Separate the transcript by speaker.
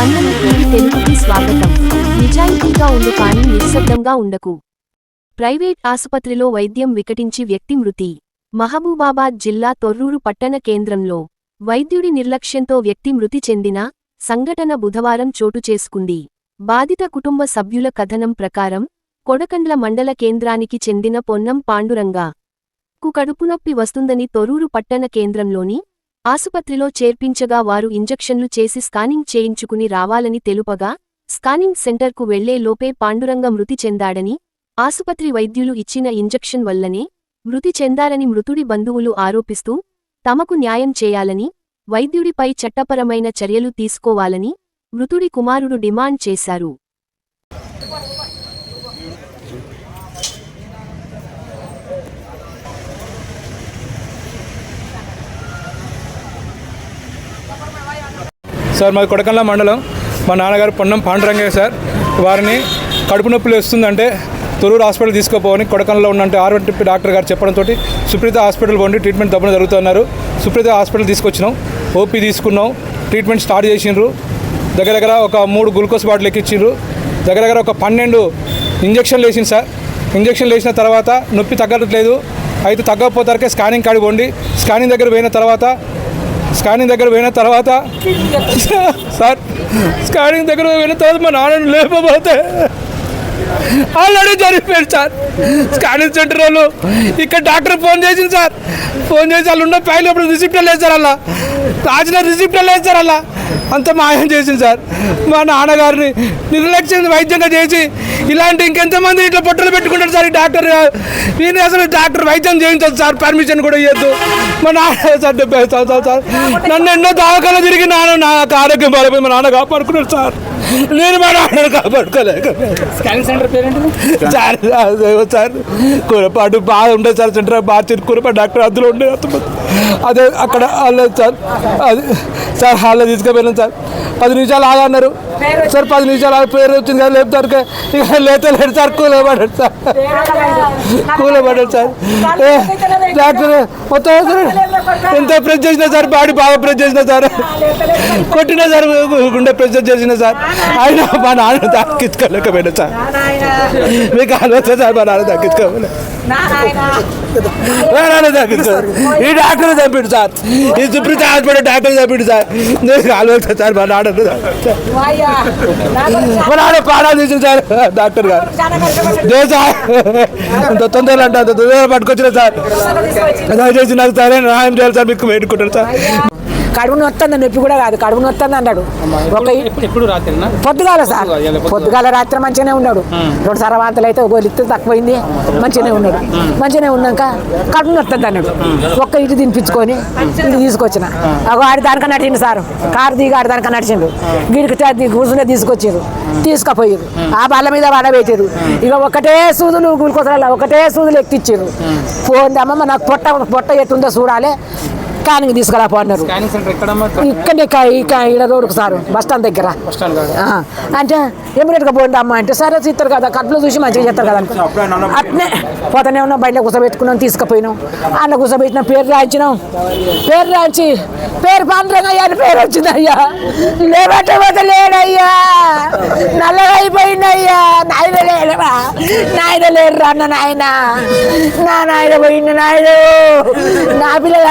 Speaker 1: TV తెలుగుకి స్వాగతం. నిజాయితీగా ఉండు కానీ నిశ్శబ్దంగా ఉండకు. ప్రైవేట్ ఆసుపత్రిలో వైద్యం వికటించి వ్యక్తి మృతి. మహబూబాబాద్ జిల్లా తొర్రూరు పట్టణ కేంద్రంలో వైద్యుడి నిర్లక్ష్యంతో వ్యక్తి మృతి చెందిన సంఘటన బుధవారం చోటు చేసుకుంది. బాధిత కుటుంబ సభ్యుల కథనం ప్రకారం కొడకండ్ల మండల కేంద్రానికి చెందిన పొన్నం పాండురంగా. కు కడుపునొప్పి వస్తుందని తొరూరు పట్టణ కేంద్రంలోని ఆసుపత్రిలో చేర్పించగా వారు ఇంజెక్షన్లు చేసి స్కానింగ్ చేయించుకుని రావాలని తెలుపగా స్కానింగ్ సెంటర్కు వెళ్ళే లోపే పాండురంగ మృతి చెందాడని ఆసుపత్రి వైద్యులు ఇచ్చిన ఇంజక్షన్ వల్లనే మృతి చెందారని మృతుడి బంధువులు ఆరోపిస్తూ తమకు న్యాయం చేయాలని వైద్యుడిపై చట్టపరమైన చర్యలు తీసుకోవాలని మృతుడి కుమారుడు డిమాండ్ చేశారు.
Speaker 2: సార్ మాది కొడకల్లా మండలం. మా నాన్నగారు పొన్నం పాండురంగయ్య సార్. వారిని కడుపు నొప్పులు వస్తుందంటే తొరూరు హాస్పిటల్ తీసుకుపోవని కొడకంలో ఉన్నంటే ఆర్ఎంటీ డాక్టర్ గారు చెప్పడంతో సుప్రీత హాస్పిటల్ పోండి ట్రీట్మెంట్ దబ్బున జరుగుతున్నారు సుప్రీత హాస్పిటల్ తీసుకొచ్చినాం. ఓపీ తీసుకున్నాం. ట్రీట్మెంట్ స్టార్ట్ చేసిండ్రు. దగ్గర దగ్గర ఒక మూడు గ్లూకోజ్ బాటిల్ ఎక్కించిండ్రు. దగ్గర దగ్గర ఒక పన్నెండు ఇంజక్షన్లు వేసింది సార్. ఇంజక్షన్లు వేసిన తర్వాత నొప్పి తగ్గట్లేదు. అయితే తగ్గకపోతారకే స్కానింగ్ కాడికి పోండి. స్కానింగ్ దగ్గర పోయిన తర్వాత స్కానింగ్ దగ్గర పోయిన తర్వాత సార్ స్కానింగ్ దగ్గర పోయిన తర్వాత మా నాన్న లేకపోతే ఆల్రెడీ జరిగిపోయాడు సార్. స్కానింగ్ సెంటర్ వాళ్ళు ఇక్కడ డాక్టర్ ఫోన్ చేసింది సార్. ఫోన్ చేసి వాళ్ళు ఉన్న ఫైల్ అప్పుడు రిసిప్ట్ లేదు సార్ అలా. రాసిన రిసిప్ట్ లేదు సార్ అలా. అంత మాయం చేసింది సార్. మా నాన్నగారిని నిర్లక్ష్యం వైద్యంగా చేసి ఇలాంటి ఇంకెంతమంది ఇట్లా పొట్టలు పెట్టుకుంటారు సార్ ఈ డాక్టర్? నేను అసలు డాక్టర్ వైద్యం చేయించదు సార్ పర్మిషన్ కూడా ఇవ్వద్దు. మా నాన్న సార్ డెబ్బై సంవత్సరాలు సార్. నన్ను ఎన్నో దాఖలు తిరిగి నాన్న నాకు ఆరోగ్యం బాగాలేదు మా నాన్న కాపాడుకున్నాడు సార్. నేను మా నాన్నను కాపాడుకోలేక
Speaker 3: స్కానింగ్ సెంటర్ పేరేంటి
Speaker 2: సార్ సార్. కూరపాటు బాగా ఉండేది సార్ సెంటర్ బాగా తిరిగి కూరపాటు డాక్టర్ అందులో ఉండే అంతమంది. అదే అక్కడ హాల్లో సార్ అది సార్ హాల్లో తీసుకుపోయినాం సార్. పది నిమిషాలు ఆగన్నారు సార్ పది నిమిషాలు ఆగి పేరు వచ్చింది కదా లేపుతారు ఇక లేతలేడు సార్ కూలబడ్డాడు సార్. కూలబడ్డాడు సార్. డాక్టర్ మొత్తం సార్ ఎంత ప్రెస్ చేసినా సార్ బాడీ బాగా ప్రెస్ చేసినా సార్. కొట్టినా సార్ గుండె ప్రెస్ చేసిన సార్. ఆయన మా నాన్న దక్కించుకోలేకపోయినా సార్. మీకు ఆలోచన సార్ మా నాన్న దక్కించుకోలేదు మా నాన్న దక్కించుకోలేదు ఈ డాక్టర్ చంపిడు సార్. ఈ సుప్రీత హాస్పిటల్ డాక్టర్ చంపిడు సార్. నేను ఆలోచన సార్ మా నాడ మా నాడ పాడాలు తీసింది సార్ డాక్టర్ గారు. సార్ ఇంత తొందరలు అంటే అంత తొందరగా పట్టుకొచ్చిన సార్. దయచేసి నాకు సరైన న్యాయం చేయాలి సార్ మీకు వేడుకుంటారు సార్.
Speaker 4: కడుపు నొత్తంది నొప్పి కూడా కాదు కడుపు నొత్తంది అన్నాడు. ఒక పొద్దుగాల సార్ పొద్దుగాల రాత్రి మంచిగానే ఉన్నాడు. రెండు సరవాంతలు అయితే ఒక ఇత్తు తక్కువైంది మంచిగానే ఉన్నాడు. మంచిగానే ఉన్నాక కడుపు నొత్తంది అన్నాడు. ఒక్క ఇటు తినిపించుకొని ఇటు తీసుకొచ్చిన. ఒక ఆడి దానికన్నా నడిచిండు సార్. కారు దిగి ఆడి దానికన్నా నడిచిండు. వీడికి కూర్చునే తీసుకొచ్చారు. తీసుకుపోయారు. ఆ. బల్ల మీద పడబెట్టారు ఇక ఒకటే సూదులు గురికొసరాల ఒకటే సూదులు ఎక్కిచ్చారు. పోంది అమ్మమ్మ నాకు పొట్ట పొట్ట ఎట్టుందో చూడాలి. తీసుకురాపోన్నారు
Speaker 3: స్కానింగ్ సెంటర్ ఎక్కడమ్మా
Speaker 4: ఇక్కడనే ఇక ఈడ రోడ్డుకు సారు బస్ స్టాండ్ దగ్గర. అంటే ఇమ్మీడియట్గా పోండి అమ్మ అంటే సరే ఇస్తారు కదా కట్లో చూసి మంచిగా చేస్తారు కదా. అట్నే పోతానే ఉన్నాం బయట కూర్చోబెట్టుకున్నాం తీసుకుపోయినాం. అన్న కూర్చోబెట్టిన పేరు రాయించినాం. పేరు రాయించి పేరు పాండ్రంగయ్య అని పేరు వచ్చింది అయ్యా లేబట్టబోతే లేడయ్యా నల్లగా అయిపోయింది అయ్యా నాయన లేడరా నాయన లేడు అన్న నాయన? నా నాయన పోయింది నాయన. నా పిల్లల